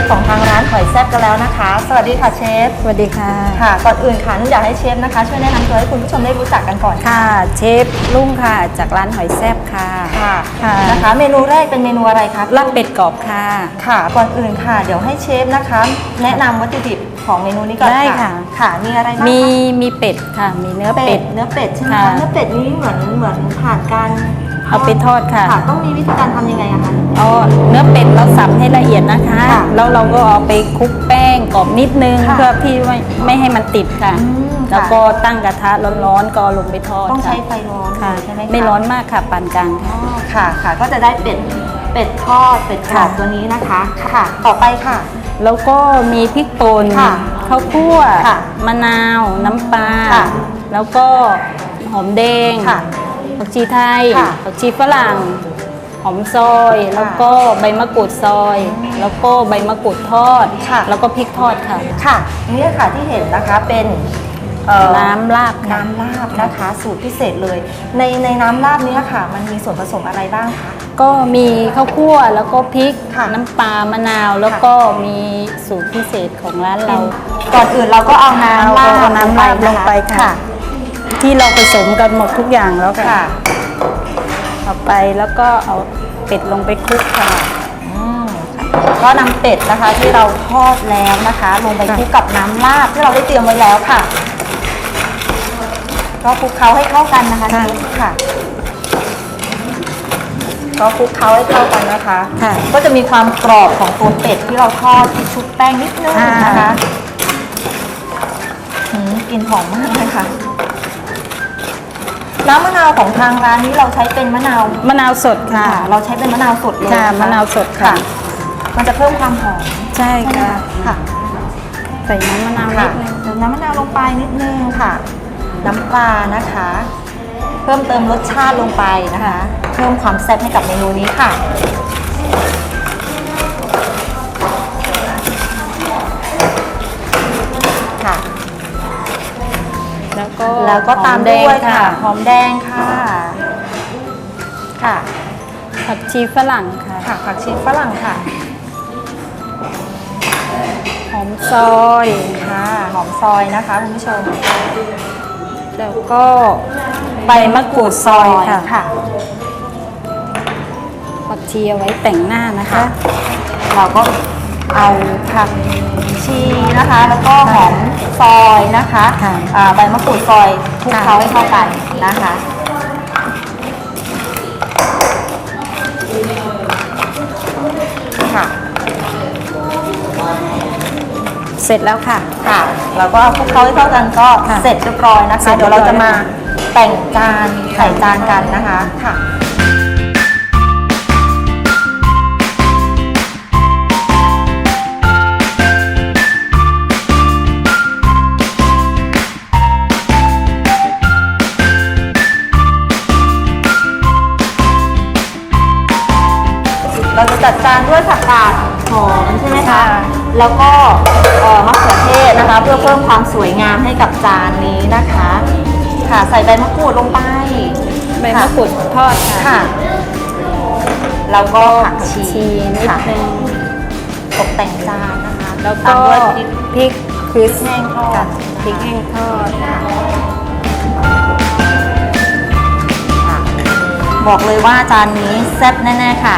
ฟของทางร้านหอยแซ่บกันแล้วนะคะ สวัสดีค่ะเชฟ สวัสดีค่ะ ค่ะ ก่อนอื่นค่ะนุ่นอยากให้เชฟนะคะ ช่วยแนะนำตัวให้คุณผู้ชมได้รู้จักกันก่อนค่ะเชฟลุงค่ะ จากร้านหอยแซบค่ะค่ะ ค่ะ นะคะ เมนูแรกเป็นเมนูอะไรคะ ลาบเป็ดกรอบค่ะ ค่ะ ก่อนอื่นค่ะ เดี๋ยวให้เชฟนะคะ แนะนำวัตถุดิบของเมนูนี้ก่อนได้ค่ะ ค่ะค่ะมีอะไรบ้างคะมีมีเป็ดค่ะ มีเนื้อเป็เป็ด ด เนื้อเป็ดใช่ไหมค่ะคะเนื้อเป็ดนี้เหมือนเหมือนผ่านการ เอาไปทอดค่ะค่ะ ต้องมีวิธีการทำยังไงอะคะ เอาเนื้อเป็ดเราสับให้ละเอียดนะคะ ค่ะแล้วเราก็เอาไปคลุกแป้งกรอบนิดนึงค่ะเพื่อที่ไม่ไม่ให้มันติดค่ะ อืมค่ะ แล้วก็ตั้งกระทะร้อนๆก็เอาลงไปทอดต้องใช้ค่ะไฟร้อนค่ะ ใช่ไหมคะไม่ร้อนมากค่ะปานกลางอ๋ค่ะอค่ะ ค่ะ ก็จะได้เป็ด เป็ดทอด เป็ดกรอบค่ะ ตัวนี้นะคะ ค่ะ ต่อไปค่ะ แล้วก็มีพริกป่นค่ะข้าวคั่วค่ะมะนาว น้ำปลาค่ะแล้วก็หอมแดง ค่ะ ผักชีไทย ค่ะ ผักชีฝรั่ง หอมซอย แล้วก็ใบมะกรูดซอย แล้วก็ใบมะกรูดทอด ค่ะ แล้วก็พริกทอดค่ะ ค่ะนี่ค่ะที่เห็นนะคะเป็นเอ่อน้ำลาบค่ะ น้ำลาบนะคะ สูตรพิเศษเลย ในในน้ำลาบเนี้ค่ะ มันมีส่วนผสมอะไรบ้างคะ ก็มีข้าวคั่วแล้วก็พริก ค่ะน้ำปลามะนาว แล้วก็มีสูตรพิเศษของร้านเรา ก่อนอื่นเราก็เอาน้ำลาบเอาน้ำลาบลงไปค่ะค่ะ ที่เราผสมกันหมดทุกอย่างแล้วค่ะค่ะ เอาไปแล้วก็เอาเป็ดลงไปคลุกค่ะอืมก็นำเป็ดนะคะที่เราทอดแล้วนะคะ ลงไปคลุกกับน้ำลาบที่เราได้เตรียมไว้แล้วค่ะ ก็คลุกเคล้าให้เข้ากันนะคะค่ะ เชฟค่ะ ก็คลุกเคล้าให้เข้ากันนะคะ ค่ะ ก็จะมีความกรอบของตัวเป็ดที่เราทอดที่ชุบแป้งนิดนึงอ่านนะคะหืมกลิ่นหอมมากเลยค่ะ น้ำมะนาวของทางร้านนี้เราใช้เป็นมะนาวมะนาวสดค่ะค่ะเราใช้เป็นมะนาวสดเลยค่ะคมะนาวสดค่ะ มันจะเพิ่มความหอมใช่ค่ะค่ะ ใส่น้ำมะนาวนิค่ะดนึงเติมน้ำมะนาวลงไปนิดนึงค่ะ น้ำปลานะคะ เพิ่มเติมรสชาติลงไปนะคะ เพิ่มความแซ่บให้กับเมนูนี้ค่ะค่ะ แล้วก็แล้วก็ตามหอแดด้งวยค่ะหอมแดงค่ะ ค่ะ ผักชีฝรั่งค่ะค่ะผักชีฝรั่งค่ะ หอมซอยค่ะหอมซอยนะคะคุณผู้ชม แล้วก็ใบมะกรูดซอยค่ะค่ะผักชีเอาไว้แต่งหน้านะคะค่ะเราก็เอาผักชี นะคะ แล้วก็หอมซอยนะคะค่ะอ่าใบมะกรูดซอยคลุกค่ะ เคล้าให้เข้ากันนะคะ ค่ะเสร็จแล้วค่ะ ค่ะเราก็เอาคลุกเคล้าให้เข้ากันก็ค่ะเสร็จเรียบร้อยนะเสร็คะ จเรีเดี๋ยยวบร้เราอยจะมาแต่งจานใส่จานกันนะคะค่ะ จะจัดจานด้วยผักกาดหอมใช่ไหมคะค่ะแล้วก็เอ่อมะเขือเทศนะคะ เพื่อเพิ่มความสวยงามให้กับจานนี้นะคะ ค่ะใส่ใบมะกรูดลงไปใบมะกรูดทอดค่ะค่ะแล้วก็ผักชีชีนิดค่ะนึงตกแต่งจานนะคะ แล้วตาก็มด้วยพริกพริกคือแห้งทอดค่ะพริกแห้งทอดค่ะบอกเลยว่าจานนี้แซ่บแน่ ๆ ค่ะ